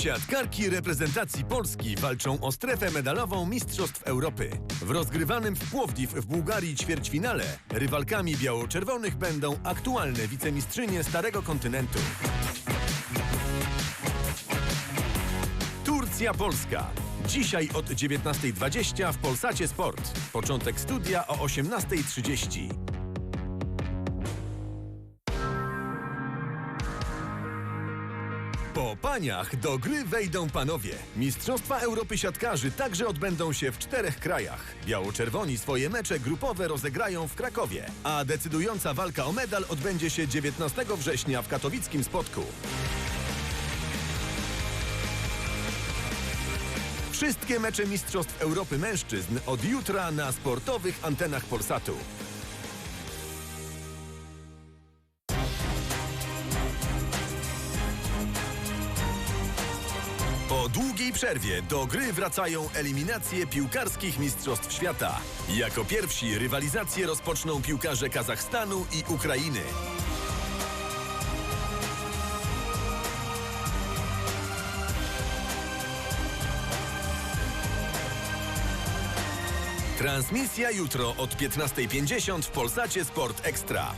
Siatkarki reprezentacji Polski walczą o strefę medalową Mistrzostw Europy. W rozgrywanym w Płowdiw w Bułgarii ćwierćfinale rywalkami biało-czerwonych będą aktualne wicemistrzynie Starego Kontynentu. Turcja Polska. Dzisiaj od 19.20 w Polsacie Sport. Początek studia o 18.30. Po paniach do gry wejdą panowie. Mistrzostwa Europy Siatkarzy także odbędą się w czterech krajach. Biało-czerwoni swoje mecze grupowe rozegrają w Krakowie, a decydująca walka o medal odbędzie się 19 września w katowickim Spodku. Wszystkie mecze Mistrzostw Europy Mężczyzn od jutra na sportowych antenach Polsatu. Po długiej przerwie do gry wracają eliminacje piłkarskich Mistrzostw Świata. Jako pierwsi rywalizację rozpoczną piłkarze Kazachstanu i Ukrainy. Transmisja jutro od 15.50 w Polsacie Sport Ekstra.